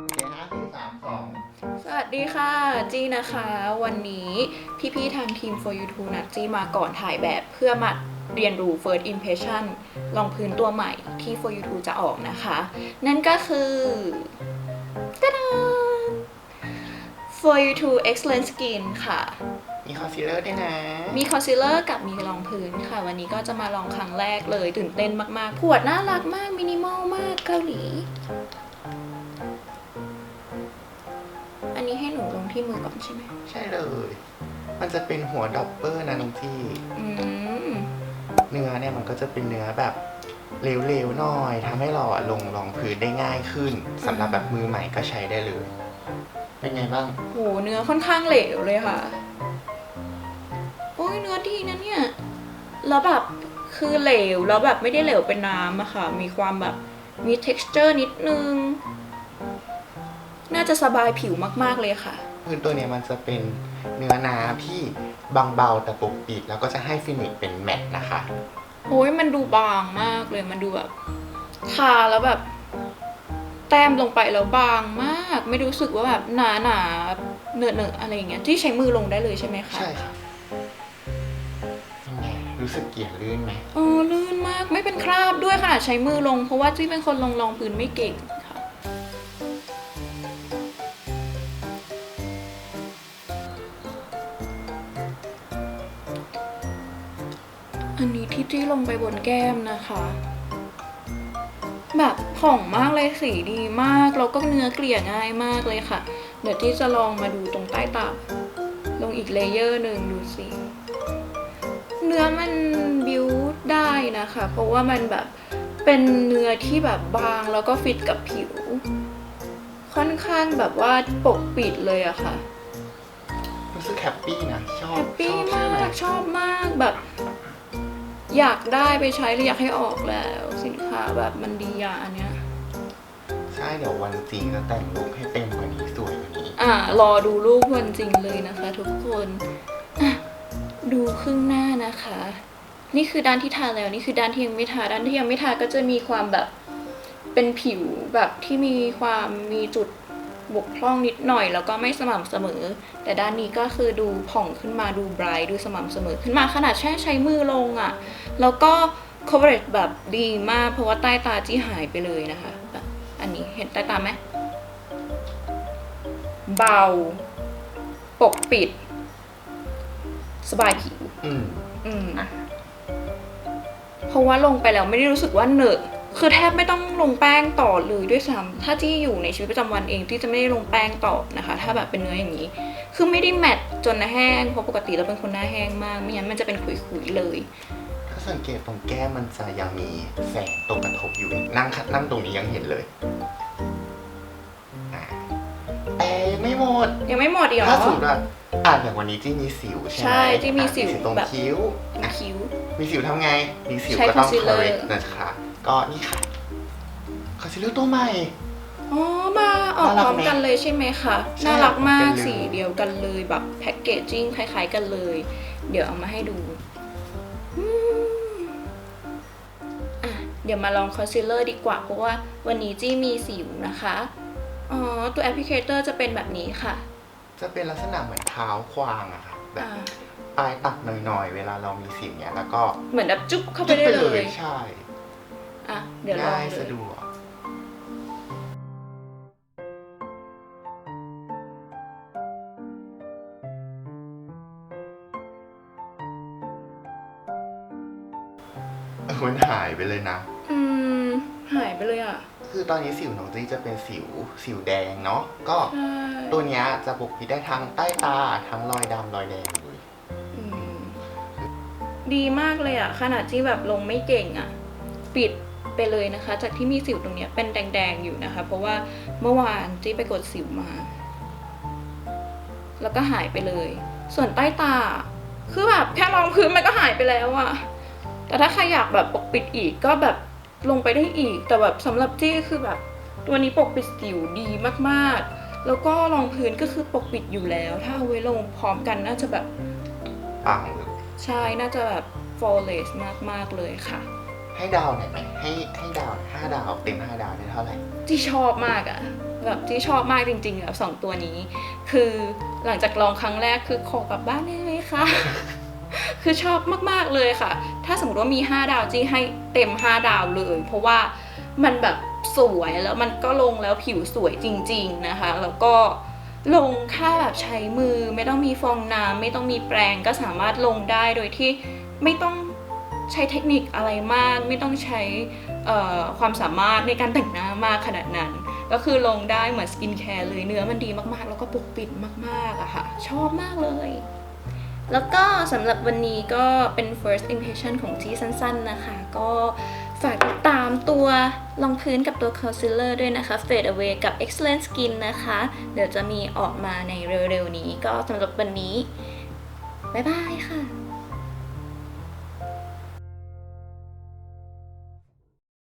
โอเคห้าสี่สามสองสวัสดีค่ะจีนะคะ วันนี้พี่ๆทางทีม for you to นัดจีมาก่อนถ่ายแบบเพื่อมาเรียนรู้ first impression ลองพื้นตัวใหม่ที่ for you to จะออกนะคะ นั่นก็คือตะดา for you to excellent skin ค่ะ มีคอนซีลเลอร์ด้วยนะ มีคอนซีลเลอร์กับมีรองพื้นค่ะ วันนี้ก็จะมาลองครั้งแรกเลยตื่นเต้นมากๆขวดน่ารักมากมินิมอลมากเกาหลี อันนี้ให้หนูลงที่มือก่อนใช่ไหมใช่เลย มันจะเป็นหัวดอปเปอร์นะน้องที่ อืมเนื้อเนี่ยมันก็จะเป็นเนื้อแบบเหลวๆหน่อยทำให้เราอะลงรองพื้นได้ง่ายขึ้นสำหรับแบบมือใหม่ก็ใช้ได้เลย เป็นไงบ้าง โหเนื้อค่อนข้างเหลวเลยค่ะ โอ้ยเนื้อดีนะเนี่ย แล้วแบบคือเหลวแล้วแบบไม่ได้เหลวเป็นน้ำอะค่ะ มีความแบบมี texture นิดนึง น่าจะสบายผิวมากๆเลยค่ะพื้นตัวเนี้ยมันจะเป็นเนื้อน้ำที่บางเบาแต่ปกปิด แล้วก็จะให้ฟินิชเป็นแมตต์นะคะ โอ้ยมันดูบางมากเลยมันดูแบบทาแล้วแบบ แต้มลงไปแล้วบางมาก ไม่รู้สึกว่าแบบหนาหนาๆเหนอะเหนอะๆอะไรอย่างเงี้ยที่ใช้มือลงได้เลยใช่ไหมคะใช่ค่ะเป็นไงรู้สึกเกลี่ยลื่นไหม เออลื่นมากไม่เป็นคราบด้วยขนาดใช้มือลง เพราะว่าจี้เป็นคนลงรองพื้นไม่เก่ง ที่จี้ลงไปบนแก้มนะคะ แบบผ่องมากเลยสีดีมาก แล้วก็เนื้อเกลี่ยง่ายมากเลยค่ะ เดี๋ยวที่จะลองมาดูตรงใต้ตาลงอีกเลเยอร์หนึ่งดูสิ เนื้อมันบิวได้นะคะ เพราะว่ามันแบบเป็นเนื้อที่แบบบางแล้วก็ฟิตกับผิว ค่อนข้างแบบว่าปกปิดเลยอะค่ะรู้สึกแฮปปี้นะ ชอบแฮปปี้ชอบใช่มาไหมกชอบมากแบบ อยากได้ไปใช้เลยอยากให้ออกแล้ว สินค้าแบบมันดีอะอันเนี้ย ใช่เดี๋ยววันจริงจะแต่งลุคให้เต็มกว่านี้สวยกว่านี้ อ่ารอดูรูปวันจริงเลยนะคะ ทุกคนอะดูครึ่งหน้านะคะ นี่คือด้านที่ทาแล้วนี่คือด้านที่ยังไม่ทาด้านที่ยังไม่ทาก็จะมีความแบบเป็นผิวแบบที่มีความมีจุด บกพร่องนิดหน่อย แล้วก็ไม่สม่ำเสมอ แต่ด้านนี้ก็คือดูผ่องขึ้นมาดูไบรท์ดูสม่ำเสมอ ขึ้นมาขนาดแค่ใช้มือลงอะ่ะ แล้วก็ coverage แบบดีมากเพราะว่าใต้ตาจี้หายไปเลยนะคะแบบอันนี้เห็นใต้ตาไหมเบา ปกปิด สบายผิว อืม อืม เพราะว่าลงไปแล้วไม่ได้รู้สึกว่าเหนอะ คือแทบไม่ต้องลงแป้งต่อเลยด้วยซ้ำถ้าที่อยู่ในชีวิตประจำวันเองที่จะไม่ได้ลงแป้งต่อนะคะ ถ้าแบบเป็นเนื้ออย่างนี้ คือไม่ได้แมตต์จนแห้งเพราะปกติเราเป็นคนหน้าแห้งมากไม่งั้นมันจะเป็นขุยๆเลยถ้าสังเกตตรงแก้มมันจะยังมีแสงตกกระทบอยู่นั่งคัดนั่งตรงนี้ยังเห็นเลยอ่าแต่ยังไม่หมดยังไม่หมดอีกเหรถ้าอสมมติว่า อ่าอย่างวันนี้ที่มีสิวใช่ไหมใช่ที่มีสิวอะตรงแบบ คิ้วอะคิ้ว มีสิวทำไง มีสิวใช้ก็ต้อง concealer correct นะคะ ก็นี่ค่ะคอนซีลเลอร์ตัวใหม่ อ๋อมาออกน่ารักพร้อมไหมกันเลยใช่ไหมคะใช่น่ารักมากเหมือนกันเลย สีเดียวกันเลยแบบแพ็กเกจจิ้งคล้าย ๆ กันเลย เดี๋ยวเอามาให้ดูอืมอะเดี๋ยวมาลองคอนซีลเลอร์ดีกว่า เพราะว่าวันนี้จี้มีสิวนะคะ อ๋อ ตัวแอปพลิเคเตอร์จะเป็นแบบนี้ค่ะ จะเป็นลักษณะเหมือนเท้าควางอะค่ะแบบอ่าปลายตัดหน่อยๆ เวลาเรามีสิวเนี่ยแล้วก็เหมือนแบบจุ๊บเข้าไปจุ๊บได้ไปเลเลยยใช่อะเดี๋ยวลองง่ายเลสะยดวกมันหายไปเลยนะ อืม หายไปเลยอะ คือตอนนี้สิวน้องจี้จะเป็นสิวสิวแดงเนาะก็ใช่ตัวเนี้ยจะปกปิดได้ทั้งใต้ตาทั้งรอยดำรอยแดงเลยอืมดีมากเลยอะขนาดที่แบบลงไม่เก่งอะปิดไปเลยนะคะ จากที่มีสิวตรงเนี้ยเป็นแดงๆอยู่นะคะ เพราะว่าเมื่อวานจี้ไปกดสิวมา แล้วก็หายไปเลย ส่วนใต้ตา คือแบบแค่รองพื้นมันก็หายไปแล้วอะแต่ถ้าใครอยากแบบปกปิดอีกก็แบบ ลงไปได้อีก แต่แบบสำหรับจี้คือแบบ ตัวนี้ปกปิดสิวดีมากๆ แล้วก็รองพื้นก็คือปกปิดอยู่แล้ว ถ้าเอาไว้ลงพร้อมกันน่าจะแบบปังเลยใช่น่าจะแบบ flawless มากๆเลยค่ะ ให้ดาวหน่อยไหมให้ให้ดาวห้าดาวเต็มห้าดาวได้เท่าไหร่ ที่ชอบมากอะ่ะแบบที่ชอบมากจริงๆแบบสองตัวนี้ คือหลังจากลองครั้งแรกคือขอกลับบ้านได้ไหมคะ คือชอบมากๆเลยค่ะ ถ้าสมมติว่ามี 5 ดาวจี้ให้เต็ม 5 ดาวเลย เพราะว่ามันแบบสวยแล้วมันก็ลงแล้วผิวสวยจริง ๆนะคะ แล้วก็ลงแค่แบบใช้มือไม่ต้องมีฟองน้ำไม่ต้องมีแปรงก็สามารถลงได้โดยที่ไม่ต้องใช้เทคนิคอะไรมาก ไม่ต้องใช้ความสามารถในการแต่งหน้ามากขนาดนั้น ก็คือลงได้เหมือนสกินแคร์เลยเนื้อมันดีมากๆ แล้วก็ปกปิดมากๆอะค่ะ ชอบมากเลย แล้วก็สำหรับวันนี้ก็เป็น first impression ของจีสั้นๆนะคะ ก็ฝากติดตามตัวรองพื้นกับตัว concealer ด้วยนะคะ fade away กับ excellent skin นะคะ เดี๋ยวจะมีออกมาในเร็วๆนี้ ก็สำหรับวันนี้ บ๊ายบายค่ะ